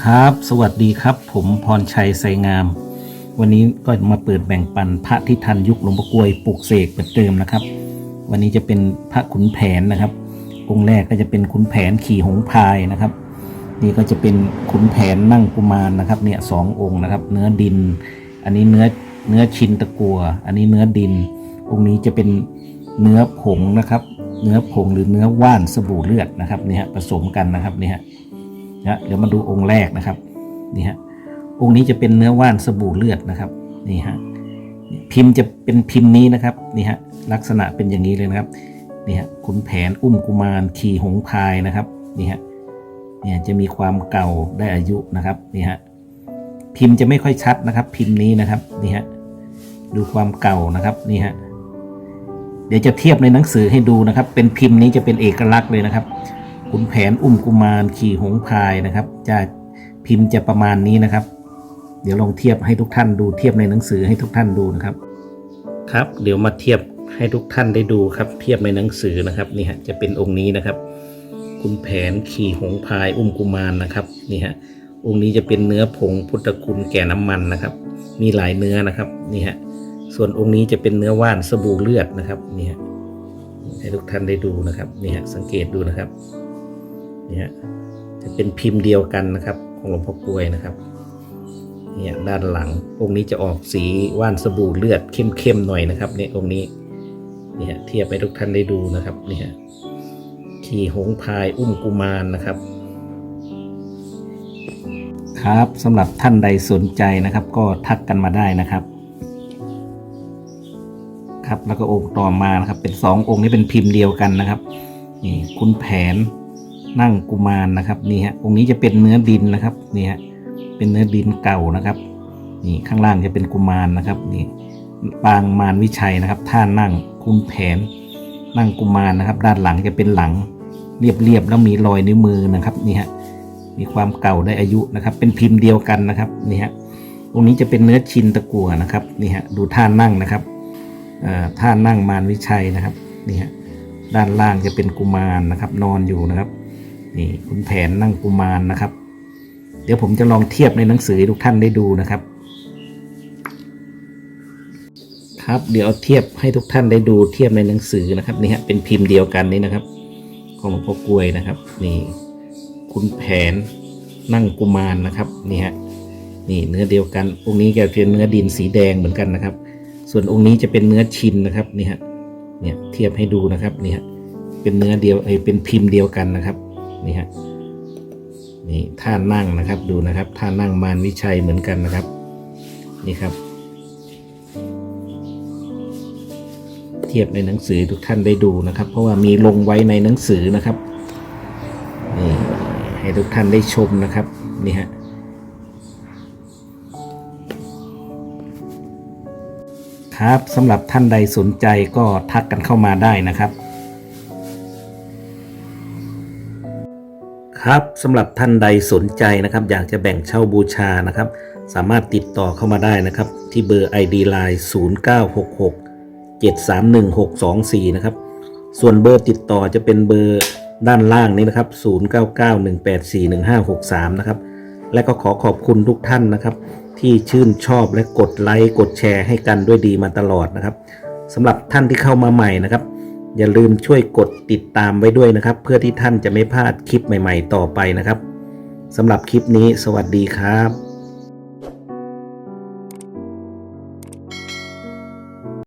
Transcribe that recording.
ครับ สวัสดีครับ ผมพรชัยไสงาม วันนี้ก็มาเปิดแบ่งปันพระที่ทันยุคหลวงพ่อกลวยปลุกเสกเปิดเติมนะครับ วันนี้จะเป็นพระขุนแผนนะครับองค์แรกก็จะเป็นขุนแผนขี่หงพายนะครับ นี่ก็จะเป็นขุนแผนนั่งกุมารนะครับ เนี่ยสององค์นะครับ เนื้อดิน อันนี้เนื้อเนื้อชินตะกัว อันนี้เนื้อดิน องค์นี้จะเป็นเนื้อผงนะครับ เนื้อผงหรือเนื้อว่านสบู่เลือดนะครับเนี่ยผสมกันนะครับเนี่ย นะเดี๋ยวมาดูองค์แรกนะครับนี่ฮะองค์นี้จะเป็นเนื้อว่านสบู่เลือดนะครับนี่ฮะพิมพ์จะเป็นพิมพ์นี้นะครับนี่ฮะลักษณะเป็นอย่างนี้เลยนะครับนี่ฮะขุนแผนอุ้มกุมารขี่หงพายนะครับนี่ฮะเนี่ยจะมีความเก่าได้อายุนะครับนี่ฮะพิมพ์จะไม่ค่อยชัดนะครับ พิมพ์นี้นะครับนี่ฮะดูความเก่านะครับนี่ฮะเดี๋ยวจะเทียบในหนังสือให้ดูนะครับ เป็นพิมพ์นี้จะเป็นเอกลักษณ์เลยนะครับ ขุนแผนอุ้มกุมารขี่หงพายนะครับ จะพิมพ์จะประมาณนี้นะครับ เดี๋ยวลองเทียบให้ทุกท่านดูเทียบในหนังสือให้ทุกท่านดูนะครับ ครับ เดี๋ยวมาเทียบให้ทุกท่านได้ดูครับ เทียบในหนังสือนะครับนี่ฮะจะเป็นองค์นี้นะครับขุนแผนขี่หงพายอุ้มกุมารนะครับนี่ฮะองค์นี้จะเป็นเนื้อผงพุทธคุณแก่น้ำมันนะครับ มีหลายเนื้อนะครับนี่ฮะส่วนองค์นี้จะเป็นเนื้อว่านสบู่เลือดนะครับนี่ฮะให้ทุกท่านได้ดูนะครับนี่ฮะสังเกตดูนะครับ นี่ฮะจะเป็นพิมพ์เดียวกันนะครับ ของหลวงพ่อกลวยนะครับเนี่ยด้านหลังองค์นี้จะออกสีว่านสบู่เลือดเข้มๆหน่อยนะครับเนี่ยองค์นี้นี่ฮะเทียบให้ทุกท่านได้ดูนะครับนี่ฮะขี่หงพายอุ้มกุมารนะครับ ครับสำหรับท่านใดสนใจนะครับ ก็ทักกันมาได้นะครับ ครับแล้วก็องค์ต่อมานะครับ เป็นสององค์นี้เป็นพิมพ์เดียวกันนะครับนี่คุณแผน นั่งกุมารนะครับนี่ฮะองค์นี้จะเป็นเนื้อดินนะครับนี่ฮะเป็นเนื้อดินเก่านะครับนี่ข้างล่างจะเป็นกุมารนะครับนี่ปางมารวิชัยนะครับ ท่านั่งคุณแผน นั่งกุมารนะครับ ด้านหลังจะเป็นหลังเรียบๆแล้วมีรอยนิ้วมือนะครับนี่ฮะมีความเก่าได้อายุนะครับ เป็นพิมพ์เดียวกันนะครับนี่ฮะองค์นี้จะเป็นเนื้อชินตะกัวนะครับนี่ฮะดูท่านั่งนะครับเอ่อท่านั่งมารวิชัยนะครับนี่ฮะด้านล่างจะเป็นกุมารนะครับ นอนอยู่นะครับ นี่คุณแผนนั่งกุมารนะครับ เดี๋ยวผมจะลองเทียบในหนังสือทุกท่านได้ดูนะครับ ครับเดี๋ยวเอาเทียบให้ทุกท่านได้ดูเทียบในหนังสือนะครับนี่ฮะเป็นพิมพ์เดียวกันนี่นะครับ ของหลวงพ่อกลวยนะครับ นี่ คุณแผนนั่งกุมารนะครับนี่ฮะนี่เนื้อเดียวกันองค์นี้จะเป็นเนื้อดินสีแดงเหมือนกันนะครับ ส่วนองค์นี้จะเป็นเนื้อชินนะครับนี่ฮะเนี่ยเทียบให้ดูนะครับนี่ฮะเป็นเนื้อเดียวไอเป็นพิมพ์เดียวกันนะครับ นี่ฮะนี่ท่านั่งนะครับดูนะครับท่านั่งมารวิชัยเหมือนกันนะครับ นี่ครับ เทียบในหนังสือทุกท่านได้ดูนะครับ เพราะว่ามีลงไว้ในหนังสือนะครับนี่ให้ทุกท่านได้ชมนะครับนี่ฮะครับสำหรับท่านใดสนใจก็ทักกันเข้ามาได้นะครับ ครับสำหรับท่านใดสนใจนะครับ อยากจะแบ่งเช่าบูชานะครับ สามารถติดต่อเข้ามาได้นะครับ ที่เบอร์ ID Line 0966 731624 นะครับ ส่วนเบอร์ติดต่อจะเป็นเบอร์ด้านล่างนี้นะครับ 0991841563 นะครับ และก็ขอขอบคุณทุกท่านนะครับ ที่ชื่นชอบและกดไลค์กดแชร์ให้กันด้วยดีมาตลอดนะครับสำหรับท่านที่เข้ามาใหม่นะครับ อย่าลืมช่วยกดติดตามไว้ด้วยนะครับ เพื่อที่ท่านจะไม่พลาดคลิปใหม่ ๆ ต่อไปนะครับสำหรับคลิปนี้สวัสดีครับ